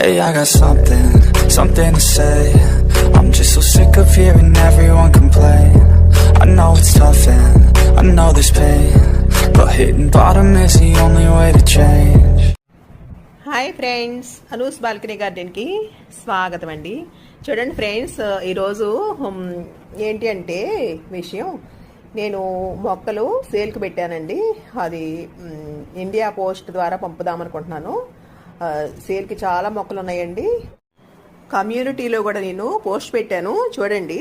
Hey, I got something, something to say. I'm just so sick of hearing everyone complain. I know it's tough and I know there's pain. But hitting bottom is the only way to change. Hi friends Anu's balcony గార్డెన్కి స్వాగతం అండి చూడండి friends ఈరోజు ఏంటి అంటే విషయం నేను మొక్కలు సేల్కి పెట్టానండి అది ఇండియా పోస్ట్ ద్వారా పంపుదామనుకుంటున్నాను ఆ, సేల్కి చాలా మొక్కలు ఉన్నాయండి కమ్యూనిటీలో కూడా నేను పోస్ట్ పెట్టాను. చూడండి.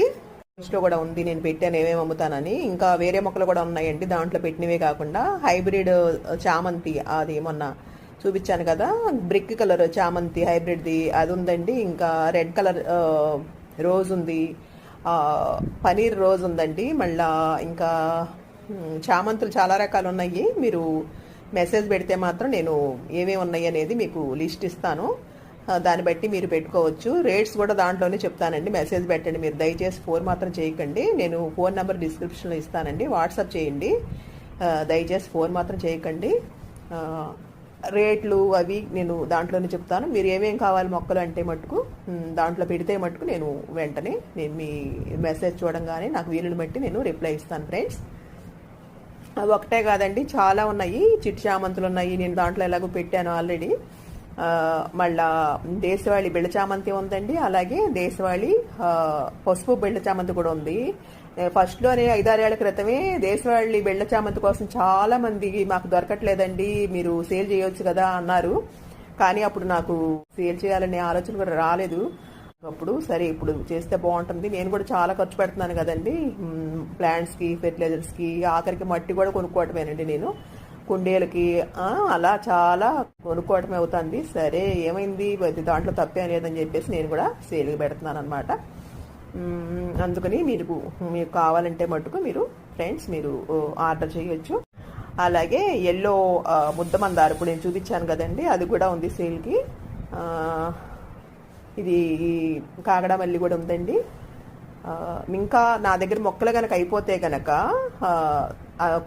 పోస్ట్లో కూడా ఉంది. నేను పెట్టాను ఏమేమి అమ్ముతానని. ఇంకా వేరే మొక్కలు కూడా ఉన్నాయండి. దాంట్లో పెట్టినవే కాకుండా హైబ్రిడ్ చామంతి అది మొన్న చూపించాను కదా. బ్రిక్ కలర్ చామంతి హైబ్రిడ్ది అది ఉందండి. ఇంకా రెడ్ కలర్ రోజ్ ఉంది. పనీర్ రోజ్ ఉందండి. మళ్ళా ఇంకా చామంతులు చాలా రకాలు ఉన్నాయి మీరు మెసేజ్ పెడితే మాత్రం నేను ఏమేమి ఉన్నాయి అనేది మీకు లిస్ట్ ఇస్తాను. దాన్ని బట్టి మీరు పెట్టుకోవచ్చు. రేట్స్ కూడా దాంట్లోనే చెప్తానండి. మెసేజ్ పెట్టండి మీరు. దయచేసి ఫోన్ మాత్రం చేయకండి. నేను ఫోన్ నెంబర్ డిస్క్రిప్షన్లో ఇస్తానండి. వాట్సాప్ చేయండి. దయచేసి ఫోన్ మాత్రం చేయకండి. రేట్లు అవి నేను దాంట్లోనే చెప్తాను. మీరు ఏమేం కావాలి మొక్కలు అంటే మటుకు దాంట్లో పెడితే మటుకు నేను వెంటనే నేను మీ మెసేజ్ చూడంగానే నాకు వీలుని బట్టి నేను రిప్లై ఇస్తాను ఫ్రెండ్స్. అవి ఒకటే కాదండి చాలా ఉన్నాయి. చిట్టి చామంతులు ఉన్నాయి. నేను దాంట్లో ఎలాగో పెట్టాను ఆల్రెడీ మళ్ళా దేశవాళి బెళ్ళ చామంతి ఉందండి. అలాగే దేశవాళి పసుపు బెళ్ళ చామంతి కూడా ఉంది. ఫస్ట్లోనే ఐదారేళ్ళ క్రితమే దేశవాళి బెళ్ళ చామంతి కోసం చాలా మంది మాకు దొరకట్లేదండి. మీరు సేల్ చేయొచ్చు కదా అన్నారు. కానీ అప్పుడు నాకు సేల్ చేయాలనే ఆలోచన కూడా రాలేదు. అప్పుడు సరే ఇప్పుడు చేస్తే బాగుంటుంది. నేను కూడా చాలా ఖర్చు పెడుతున్నాను కదండి. ప్లాంట్స్కి ఫెర్టిలైజర్స్కి ఆఖరికి మట్టి కూడా కొనుక్కోవటమేనండి నేను. కుండీలకి అలా చాలా కొనుక్కోవటమే అవుతుంది. సరే ఏమైంది? దాంట్లో తప్పే లేదని చెప్పేసి నేను కూడా సేల్కి పెడుతున్నాను అనమాట అందుకని మీరు మీకు కావాలంటే మటుకు మీరు ఫ్రెండ్స్ మీరు ఆర్డర్ చేయొచ్చు. అలాగే ఎల్లో ముద్దమందారు ఇప్పుడు నేను చూపించాను కదండి. అది కూడా ఉంది సేల్కి. ఇది కాగడ మల్లి కూడా ఉందండి ఇంకా నా దగ్గర మొక్కలు కనుక అయిపోతే కనుక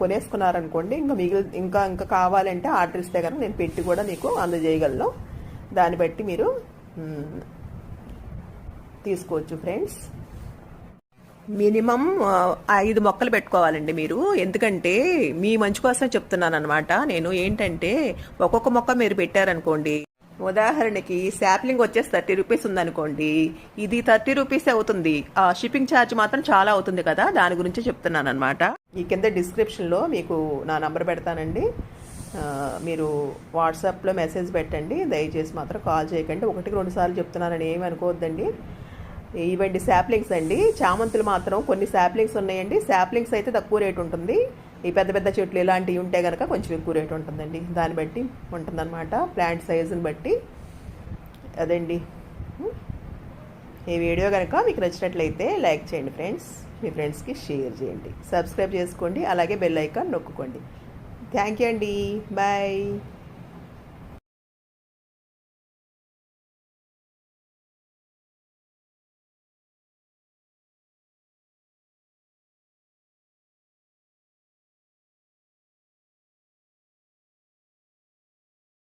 కొనేసుకున్నారనుకోండి ఇంకా మిగిలి ఇంకా ఇంకా కావాలంటే ఆర్డర్ ఇస్తే కనుక నేను పెట్టి కూడా మీకు అందజేయగలను. దాన్ని బట్టి మీరు తీసుకోవచ్చు ఫ్రెండ్స్. మినిమం ఐదు మొక్కలు పెట్టుకోవాలండి మీరు. ఎందుకంటే మీ మంచి కోసం చెప్తున్నాను అనమాట నేను ఏంటంటే ఒక్కొక్క మొక్క మీరు పెట్టారనుకోండి ఉదాహరణకి శాప్లింగ్ వచ్చేసి థర్టీ రూపీస్ ఉందనుకోండి ఇది థర్టీ రూపీస్ అవుతుంది. ఆ షిప్పింగ్ ఛార్జ్ మాత్రం చాలా అవుతుంది కదా దాని గురించి చెప్తున్నాను అనమాట ఈ కింద డిస్క్రిప్షన్లో మీకు నా నంబర్ పెడతానండి. మీరు వాట్సాప్లో మెసేజ్ పెట్టండి దయచేసి మాత్రం కాల్ చేయకండి. ఒకటికి రెండు సార్లు చెప్తున్నానని ఏమి అనుకోవద్దండి. ఇవండి శాప్లింగ్స్ అండి. చామంతులు మాత్రం కొన్ని శాప్లింగ్స్ ఉన్నాయండి. శాప్లింగ్స్ అయితే తక్కువ రేట్ ఉంటుంది. ఈ పెద్ద పెద్ద చెట్లు ఇలాంటివి ఉంటే కనుక కొంచెం ఎక్కువ రేట్ ఉంటుందండి. దాన్ని బట్టి ఉంటుందన్నమాట. ప్లాంట్ సైజుని బట్టి. అదండి. ఈ వీడియో కనుక మీకు నచ్చినట్లయితే లైక్ చేయండి ఫ్రెండ్స్. మీ ఫ్రెండ్స్కి షేర్ చేయండి. సబ్స్క్రైబ్ చేసుకోండి. అలాగే బెల్ ఐకాన్ నొక్కుకోండి. థ్యాంక్ యూ అండి. బాయ్